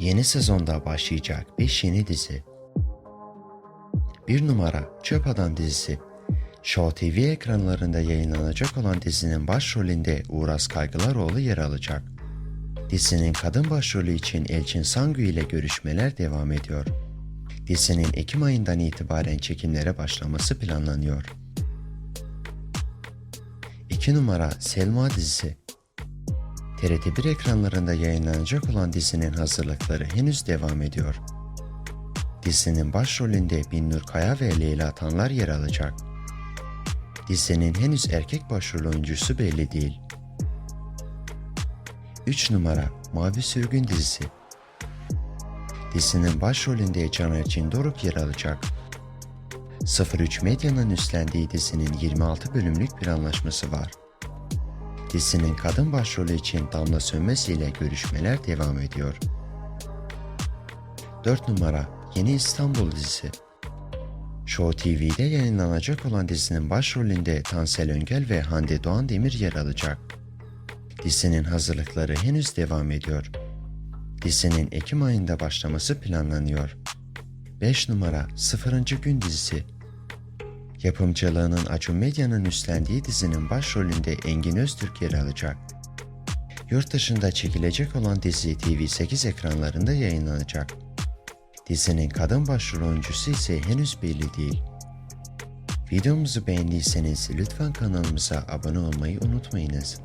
Yeni sezonda başlayacak 5 yeni dizi. 1 numara Çöp Adam dizisi. Show TV ekranlarında yayınlanacak olan dizinin başrolünde Uğraz Kaygılaroğlu yer alacak. Dizinin kadın başrolü için Elçin Sangu ile görüşmeler devam ediyor. Dizinin Ekim ayından itibaren çekimlere başlaması planlanıyor. 2 numara Selma dizisi. TRT1 ekranlarında yayınlanacak olan dizinin hazırlıkları henüz devam ediyor. Dizinin başrolünde Binnur Kaya ve Leyla Tanlar yer alacak. Dizinin henüz erkek başrol oyuncusu belli değil. 3 numara Mavi Sürgün dizisi. Dizinin başrolünde Caner Cindoruk yer alacak. 03 Medya'nın üstlendiği dizinin 26 bölümlük bir anlaşması var. Dizinin kadın başrolü için Damla Sönmez ile görüşmeler devam ediyor. 4 numara Yeni İstanbul dizisi. Show TV'de yayınlanacak olan dizinin başrolünde Tansel Öngel ve Hande Doğan Demir yer alacak. Dizinin hazırlıkları henüz devam ediyor. Dizinin Ekim ayında başlaması planlanıyor. 5 numara 0. Gün dizisi. Yapımcılığının Acun Medya'nın üstlendiği dizinin başrolünde Engin Öztürk yer alacak. Yurt dışında çekilecek olan dizi TV8 ekranlarında yayınlanacak. Dizinin kadın başrol oyuncusu ise henüz belli değil. Videomuzu beğendiyseniz lütfen kanalımıza abone olmayı unutmayınız.